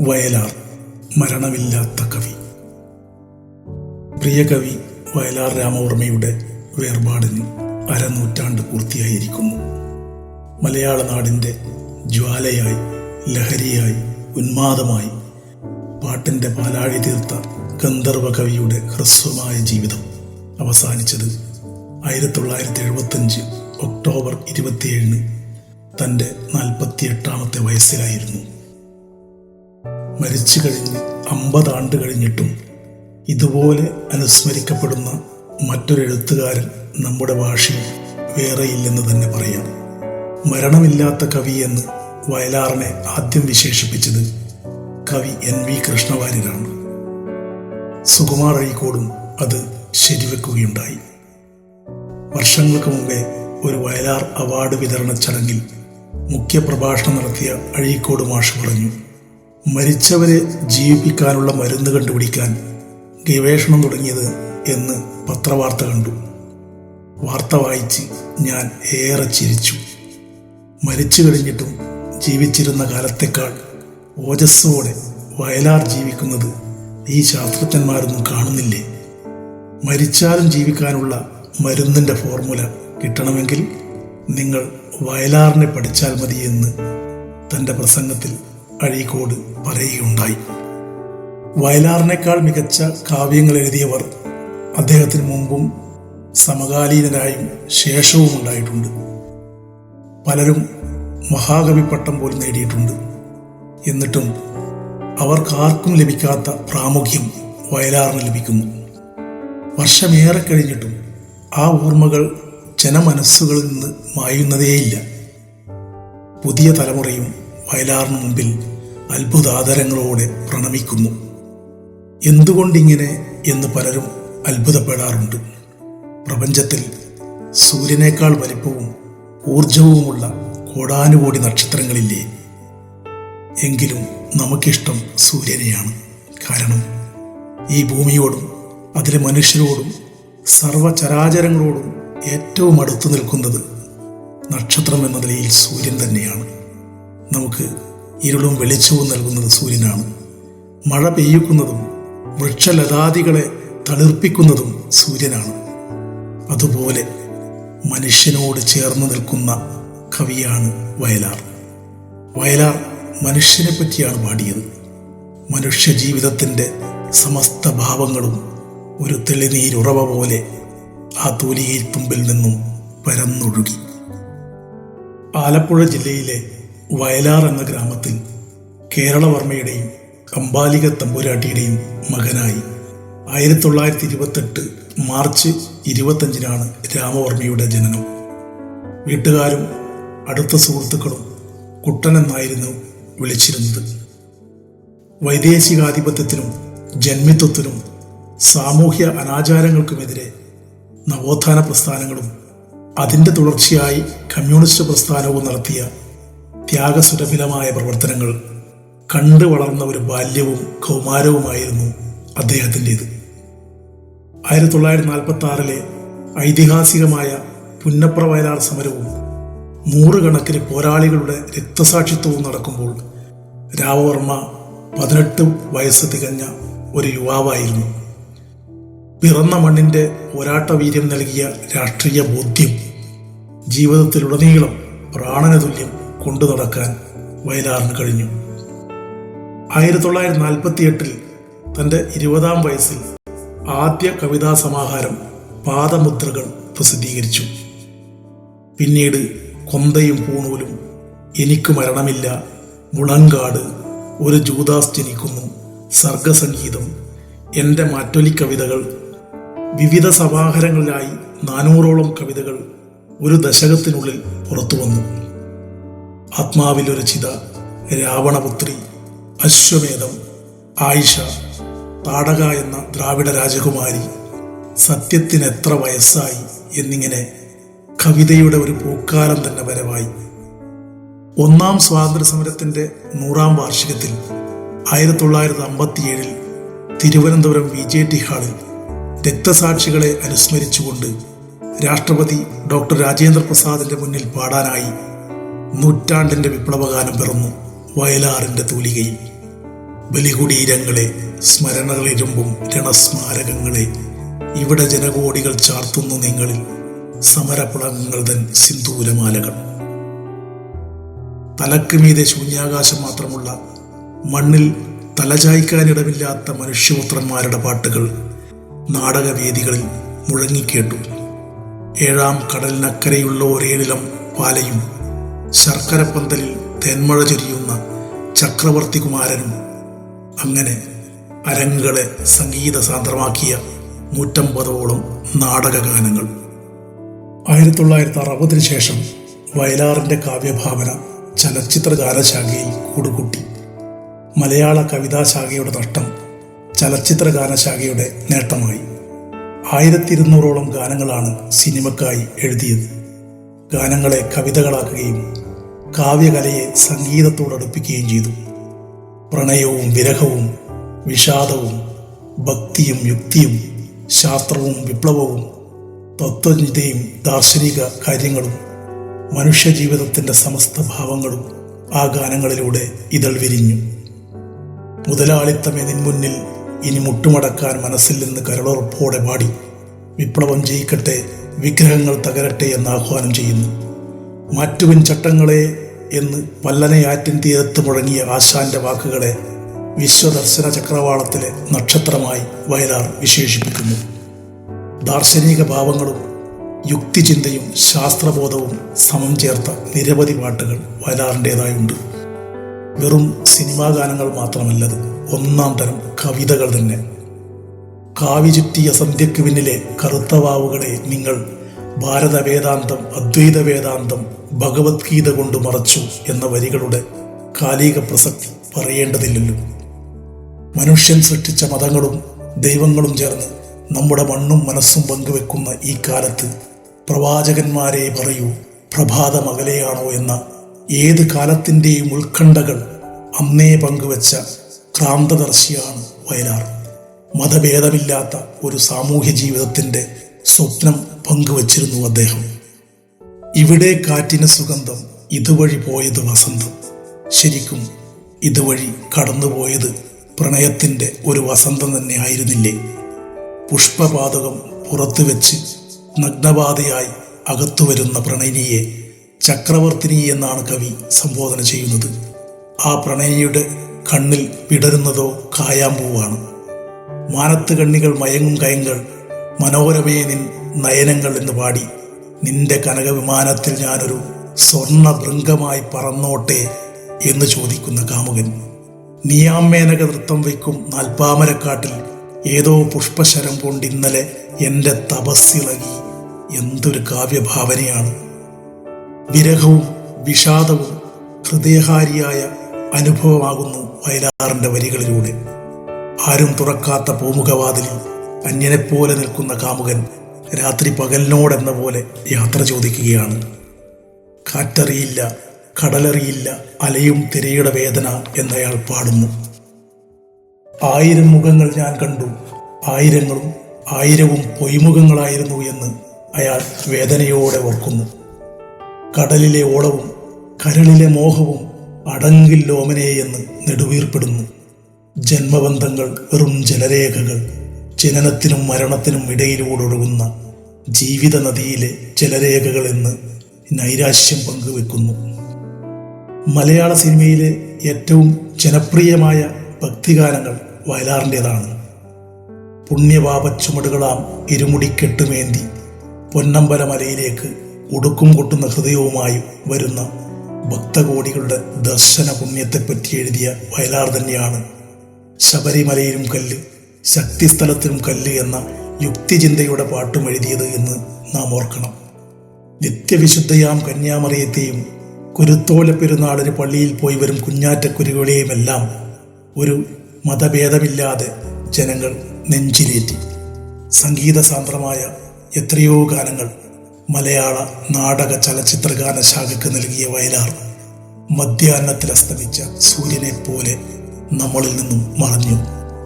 വയലാർ മരണമില്ലാത്ത കവി. പ്രിയ കവി വയലാർ രാമവർമ്മയുടെ വേർപാടിന് അരനൂറ്റാണ്ട് പൂർത്തിയായിരിക്കുന്നു. മലയാള നാടിന്റെ ജ്വാലയായി ലഹരിയായി ഉന്മാദമായി പാട്ടിന്റെ പാലാഴി തീർത്ത ഗന്ധർവ കവിയുടെ ഹ്രസ്വമായ ജീവിതം അവസാനിച്ചത് ആയിരത്തി തൊള്ളായിരത്തി എഴുപത്തഞ്ച് ഒക്ടോബർ ഇരുപത്തിയേഴിന് തന്റെ നാൽപ്പത്തിയെട്ടാമത്തെ വയസ്സിലായിരുന്നു. മരിച്ചു കഴിഞ്ഞ് അമ്പതാണ്ട് കഴിഞ്ഞിട്ടും ഇതുപോലെ അനുസ്മരിക്കപ്പെടുന്ന മറ്റൊരു എഴുത്തുകാരൻ നമ്മുടെ ഭാഷയിൽ വേറെയില്ലെന്ന് തന്നെ പറയാം. മരണമില്ലാത്ത കവി എന്ന് വയലാറിനെ ആദ്യം വിശേഷിപ്പിച്ചത് കവി എൻ വി കൃഷ്ണവാര്യരാണ്. സുകുമാർ അഴീക്കോടും അത് ശരിവെക്കുകയുണ്ടായി. വർഷങ്ങൾക്ക് മുമ്പേ ഒരു വയലാർ അവാർഡ് വിതരണ ചടങ്ങിൽ മുഖ്യപ്രഭാഷണം നടത്തിയ അഴീക്കോട് മാഷ് പറഞ്ഞു മരിച്ചവരെ ജീവിപ്പിക്കാനുള്ള മരുന്ന് കണ്ടുപിടിക്കാൻ ഗവേഷണം തുടങ്ങിയത് എന്ന് പത്രവാർത്ത കണ്ടു. വാർത്ത വായിച്ച് ഞാൻ ഏറെ ചിരിച്ചു. മരിച്ചു കഴിഞ്ഞിട്ടും ജീവിച്ചിരുന്ന കാലത്തേക്കാൾ ഓജസ്സോടെ വയലാർ ജീവിക്കുന്നത് ഈ ശാസ്ത്രജ്ഞന്മാരൊന്നും കാണുന്നില്ലേ? മരിച്ചാലും ജീവിക്കാനുള്ള മരുന്നിന്റെ ഫോർമുല കിട്ടണമെങ്കിൽ നിങ്ങൾ വയലാറിനെ പഠിച്ചാൽ മതിയെന്ന് തന്റെ പ്രസംഗത്തിൽ അഴീക്കോട് പറയുകയുണ്ടായി വയലാറിനേക്കാൾ മികച്ച കാവ്യങ്ങൾ എഴുതിയവർ അദ്ദേഹത്തിന് മുമ്പും സമകാലീനരായും ശേഷവും ഉണ്ടായിട്ടുണ്ട്. പലരും മഹാകവി പട്ടം പോലും നേടിയിട്ടുണ്ട്. എന്നിട്ടും അവർക്കാർക്കും ലഭിക്കാത്ത പ്രാമുഖ്യം വയലാറിന് ലഭിക്കുന്നു. വർഷമേറെ കഴിഞ്ഞിട്ടും ആ ഓർമ്മകൾ ജനമനസ്സുകളിൽ നിന്ന് മായുന്നതേയില്ല. പുതിയ തലമുറയും വയലാറിന് മുമ്പിൽ അത്ഭുതാദരങ്ങളോടെ പ്രണമിക്കുന്നു. എന്തുകൊണ്ടിങ്ങനെ എന്ന് പലരും അത്ഭുതപ്പെടാറുണ്ട്. പ്രപഞ്ചത്തിൽ സൂര്യനേക്കാൾ വലിപ്പവും ഊർജവുമുള്ള കോടാനുകോടി നക്ഷത്രങ്ങളില്ലേ? എങ്കിലും നമുക്കിഷ്ടം സൂര്യനെയാണ്. കാരണം ഈ ഭൂമിയോടും അതിലെ മനുഷ്യരോടും സർവചരാചരങ്ങളോടും ഏറ്റവും അടുത്തു നിൽക്കുന്നത് നക്ഷത്രം എന്ന നിലയിൽ സൂര്യൻ തന്നെയാണ്. നമുക്ക് ഇരുളും വെളിച്ചവും നൽകുന്നത് സൂര്യനാണ്. മഴ പെയ്യിക്കുന്നതും വൃക്ഷലതാദികളെ തളിർപ്പിക്കുന്നതും സൂര്യനാണ്. അതുപോലെ മനുഷ്യനോട് ചേർന്ന് നിൽക്കുന്ന കവിയാണ് വയലാർ. വയലാർ മനുഷ്യനെ പറ്റിയാണ് പാടിയത്. മനുഷ്യ ജീവിതത്തിന്റെ സമസ്ത ഭാവങ്ങളും ഒരു തെളിനീരുറവ പോലെ ആ തൂലിയിൽ തുമ്പിൽ നിന്നും പരന്നൊഴുകി. ആലപ്പുഴ ജില്ലയിലെ വയലാർ എന്ന ഗ്രാമത്തിൽ കേരളവർമ്മയുടെയും അമ്പാലിക തമ്പുരാട്ടിയുടെയും മകനായി. ആയിരത്തി തൊള്ളായിരത്തി ഇരുപത്തെട്ട് മാർച്ച് ഇരുപത്തഞ്ചിനാണ് രാമവർമ്മയുടെ ജനനം. വീട്ടുകാരും അടുത്ത സുഹൃത്തുക്കളും കുട്ടൻ എന്നായിരുന്നു വിളിച്ചിരുന്നത്. വൈദേശികാധിപത്യത്തിനും ജന്മിത്വത്തിനും സാമൂഹ്യ അനാചാരങ്ങൾക്കുമെതിരെ നവോത്ഥാന പ്രസ്ഥാനങ്ങളും അതിന്റെ തുടർച്ചയായി കമ്മ്യൂണിസ്റ്റ് പ്രസ്ഥാനവും നടത്തിയ ത്യാഗസുരഭിലമായ പ്രവർത്തനങ്ങൾ കണ്ടു വളർന്ന ഒരു ബാല്യവും കൗമാരവുമായിരുന്നു അദ്ദേഹത്തിന്റെത്. ആയിരത്തി തൊള്ളായിരത്തി നാൽപ്പത്തി ആറിലെ ഐതിഹാസികമായ പുന്നപ്ര വയലാർ സമരവും നൂറുകണക്കിന് പോരാളികളുടെ രക്തസാക്ഷിത്വവും നടക്കുമ്പോൾ രാമവർമ്മ പതിനെട്ട് വയസ്സ് തികഞ്ഞ ഒരു യുവാവായിരുന്നു. പിറന്ന മണ്ണിന്റെ പോരാട്ട വീര്യം നൽകിയ രാഷ്ട്രീയ ബോധ്യം ജീവിതത്തിലുടനീളം പ്രാണനതുല്യം കൊണ്ടു നടക്കാൻ വയലാറിന് കഴിഞ്ഞു. ആയിരത്തി തൊള്ളായിരത്തി നാൽപ്പത്തി എട്ടിൽ തന്റെ ഇരുപതാം വയസ്സിൽ ആദ്യ കവിതാ സമാഹാരം പാദമുദ്രകൾ പ്രസിദ്ധീകരിച്ചു. പിന്നീട് കൊന്തയും പൂണൂലും എനിക്ക് മരണമില്ല മുളങ്കാട് ഒരു ജൂദാസ് ജനിക്കുന്നു സർഗസംഗീതം എന്റെ മാറ്റൊലി കവിതകൾ. വിവിധ സമാഹാരങ്ങളിലായി നാനൂറോളം കവിതകൾ ഒരു ദശകത്തിനുള്ളിൽ പുറത്തു വന്നു ആത്മാവിലൊരു ചിത രാവണപുത്രി അശ്വമേധം ആയിഷ താടക എന്ന ദ്രാവിഡ രാജകുമാരി സത്യത്തിന് എത്ര വയസ്സായി എന്നിങ്ങനെ കവിതയുടെ ഒരു പൂക്കാലം തന്നെ വരവായി. ഒന്നാം സ്വാതന്ത്ര്യ സമരത്തിന്റെ നൂറാം വാർഷികത്തിൽ ആയിരത്തി തൊള്ളായിരത്തി അമ്പത്തിയേഴിൽ തിരുവനന്തപുരം വി ജെ ടി ഹാളിൽ രക്തസാക്ഷികളെ അനുസ്മരിച്ചുകൊണ്ട് രാഷ്ട്രപതി ഡോക്ടർ രാജേന്ദ്ര പ്രസാദിന്റെ മുന്നിൽ പാടാനായി നൂറ്റാണ്ടിന്റെ വിപ്ലവഗാനം പിറന്നു വയലാറിന്റെ തൂലികയിൽ. ബലികുടീരങ്ങളെ സ്മരണകളിരുമ്പും രണസ്മാരകങ്ങളെ ഇവിടെ ജനകോടികൾ ചാർത്തുന്നു നിങ്ങളിൽ സമരപ്പുളങ്ങൾ തൻ സിന്ദൂരമാലകൾ. തലക്ക് മീതെ ശൂന്യാകാശം മാത്രമുള്ള മണ്ണിൽ തലചായ്ക്കാനിടമില്ലാത്ത മനുഷ്യപുത്രന്മാരുടെ പാട്ടുകൾ നാടകവേദികളിൽ മുഴങ്ങിക്കേട്ടു. ഏഴാം കടലിനക്കരയുള്ള ഒരേഴിലം പാലയും ശർക്കരപ്പന്തലിൽ തേന്മഴ ചൊരിയുന്ന ചക്രവർത്തി കുമാരനും അങ്ങനെ അരങ്ങുകളെ സംഗീത സാന്ദ്രമാക്കിയ നൂറ്റമ്പതോളം നാടകഗാനങ്ങൾ. ആയിരത്തി തൊള്ളായിരത്തി അറുപതിനു ശേഷം വയലാറിന്റെ കാവ്യഭാവന ചലച്ചിത്ര ഗാനശാഖയിൽ കൂടുകൂട്ടി. മലയാള കവിതാശാഖയുടെ നഷ്ടം ചലച്ചിത്ര ഗാനശാഖയുടെ നേട്ടമായി. ആയിരത്തി ഇരുന്നൂറോളം ഗാനങ്ങളാണ് സിനിമക്കായി എഴുതിയത്. ഗാനങ്ങളെ കവിതകളാക്കുകയും കാവ്യകലയെ സംഗീതത്തോടടുപ്പിക്കുകയും ചെയ്തു. പ്രണയവും വിരഹവും വിഷാദവും ഭക്തിയും യുക്തിയും ശാസ്ത്രവും വിപ്ലവവും തത്വചിന്തയും ദാർശനിക കാര്യങ്ങളും മനുഷ്യജീവിതത്തിന്റെ സമസ്ത ഭാവങ്ങളും ആ ഗാനങ്ങളിലൂടെ ഇതൾ വിരിഞ്ഞു. മുതലാളിത്തമേ മുന്നിൽ ഇനി മുട്ടുമടക്കാൻ മനസ്സിൽ നിന്ന് കരളുറപ്പോടെ പാടി വിപ്ലവം ജയിക്കട്ടെ വിഗ്രഹങ്ങൾ തകരട്ടെ എന്ന് ആഹ്വാനം ചെയ്യുന്നു. മാറ്റുവിൻ ചട്ടങ്ങളെ എന്ന് പല്ലനയാറ്റിൻ തീരത്ത് മുഴങ്ങിയ ആശാന്റെ വാക്കുകളെ വിശ്വദർശന ചക്രവാളത്തിലെ നക്ഷത്രമായി വയലാർ വിശേഷിപ്പിക്കുന്നു. ദാർശനിക ഭാവങ്ങളും യുക്തിചിന്തയും ശാസ്ത്രബോധവും സമം ചേർത്ത നിരവധി പാട്ടുകൾ വയലാറിന്റെതായുണ്ട് വെറും സിനിമാ ഗാനങ്ങൾ മാത്രമല്ലത് ഒന്നാം തരം കവിതകൾ തന്നെ. കാവി ചുറ്റിയ സന്ധ്യയ്ക്ക് പിന്നിലെ കറുത്ത വാവുകളെ നിങ്ങൾ ഭാരത വേദാന്തം അദ്വൈത വേദാന്തം ഭഗവത്ഗീത കൊണ്ട് മറച്ചു എന്ന വരികളുടെ കാലിക പ്രസക്തി പറയേണ്ടതില്ലല്ലോ. മനുഷ്യൻ സൃഷ്ടിച്ച മതങ്ങളും ദൈവങ്ങളും ചേർന്ന് നമ്മുടെ മണ്ണും മനസ്സും പങ്കുവെക്കുന്ന ഈ കാലത്ത് പ്രവാചകന്മാരെ പറയൂ പ്രഭാത മകലെയാണോ എന്ന ഏത് കാലത്തിന്റെയും ഉത്കണ്ഠകൾ അന്നേ പങ്കുവച്ച ക്രാന്തദർശിയാണ് വയലാർ. മതഭേദമില്ലാത്ത ഒരു സാമൂഹ്യ ജീവിതത്തിന്റെ സ്വപ്നം പങ്കുവച്ചിരുന്നു അദ്ദേഹം. ഇവിടെ കാറ്റിന് സുഗന്ധം ഇതുവഴി പോയത് വസന്തം. ശരിക്കും ഇതുവഴി കടന്നുപോയത് പ്രണയത്തിന്റെ ഒരു വസന്തം തന്നെ ആയിരുന്നില്ലേ? പുഷ്പപാതകം പുറത്തു വെച്ച് നഗ്നപാതയായി അകത്തു വരുന്ന പ്രണയിനിയെ ചക്രവർത്തിനി എന്നാണ് കവി സംബോധന ചെയ്യുന്നത്. ആ പ്രണയിനിയുടെ കണ്ണിൽ വിടരുന്നതോ കായാമ്പൂവാണ്. മാനത്ത് കണ്ണികൾ മയങ്ങും കയങ്ങൾ. മനോരമയെ നിൻ നയനങ്ങൾ എന്ന് പാടി. നിന്റെ കനകവിമാനത്തിൽ ഞാനൊരു സ്വർണ ഭൃംഗമായി പറന്നോട്ടെ എന്ന് ചോദിക്കുന്ന കാമുകൻ. നിയാമേനക നൃത്തം വയ്ക്കും നാൽപ്പാമരക്കാട്ടിൽ ഏതോ പുഷ്പശരം കൊണ്ട് ഇന്നലെ എന്റെ തപസ്സിളകി. എന്തൊരു കാവ്യഭാവനയാണ്. വിരഹവും വിഷാദവും ഹൃദയഹാരിയായ അനുഭവമാകുന്നു വയലാറിന്റെ വരികളിലൂടെ. ആരും തുറക്കാത്ത പൂമുഖവാതിലിൽ അന്യനെപ്പോലെ നിൽക്കുന്ന കാമുകൻ രാത്രി പകലിനോടെന്ന പോലെ യാത്ര ചോദിക്കുകയാണ്. കാറ്ററിയില്ല കടലറിയില്ല അലയും തിരയുടെ വേദന എന്നയാൾ പാടുന്നു. ആയിരം മുഖങ്ങൾ ഞാൻ കണ്ടു. ആയിരങ്ങളും ആയിരവും പൊയ്മുഖങ്ങളായിരുന്നു എന്ന് അയാൾ വേദനയോടെ ഓർക്കുന്നു. കടലിലെ ഓളവും കരളിലെ മോഹവും അടങ്കിൽ ലോമനെ എന്ന് നെടുവീർപ്പെടുന്നു. ജന്മബന്ധങ്ങൾ വെറും ജലരേഖകൾ ജനനത്തിനും മരണത്തിനും ഇടയിലൂടെ ഒഴുകുന്ന ജീവിത നദിയിലെ ജലരേഖകൾ എന്ന് നൈരാശ്യം പങ്കുവെക്കുന്നു. മലയാള സിനിമയിലെ ഏറ്റവും ജനപ്രിയമായ ഭക്തിഗാനങ്ങൾ വയലാറിന്റെതാണ്. പുണ്യപാപ ചുമടുകളാം ഇരുമുടിക്കെട്ടുമേന്തി പൊന്നമ്പലമലയിലേക്ക് ഉടുക്കും കൊട്ടുന്ന ഹൃദയവുമായി വരുന്ന ഭക്തകോടികളുടെ ദർശന പുണ്യത്തെപ്പറ്റി എഴുതിയ വയലാർ തന്നെയാണ് ശബരിമലയിലും കല്ല് ശക്തിസ്ഥലത്തിലും കല്ല് എന്ന യുക്തിചിന്തയുടെ പാട്ടും എഴുതിയത് എന്ന് നാം ഓർക്കണം. നിത്യവിശുദ്ധയാം കന്യാമറിയത്തെയും കുരുത്തോല പെരുന്നാളിന് പള്ളിയിൽ പോയി വരും കുഞ്ഞാറ്റക്കുരുകളെയുമെല്ലാം ഒരു മതഭേദമില്ലാതെ ജനങ്ങൾ നെഞ്ചിലേറ്റി. സംഗീത സാന്ദ്രമായ എത്രയോ ഗാനങ്ങൾ മലയാള നാടക ചലച്ചിത്ര ഗാനശാഖയ്ക്ക് നൽകിയ വയലാർ മധ്യാഹ്നത്തിൽ അസ്തമിച്ച സൂര്യനെ പോലെ നമ്മളിൽ നിന്നും മറഞ്ഞു.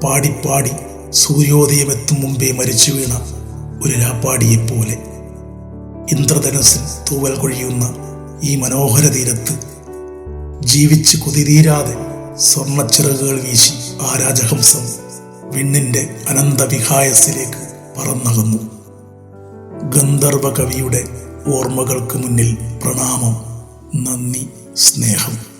പാടിപ്പാടി സൂര്യോദയമെത്തും മുമ്പേ മരിച്ചു വീണ ഒരു രാപ്പാടിയെപ്പോലെ. ഇന്ദ്രധനസ്സിൽ തൂവൽ കൊഴിയുന്ന ഈ മനോഹര തീരത്ത് ജീവിച്ച് കുതിരീരാതെ സ്വർണച്ചിറകുകൾ വീശി ആ രാജഹംസം വിണ്ണിന്റെ അനന്തവിഹായസിലേക്ക് പറന്നകന്നു. ഗന്ധർവ കവിയുടെ ഓർമ്മകൾക്ക് മുന്നിൽ പ്രണാമം നന്ദി സ്നേഹം.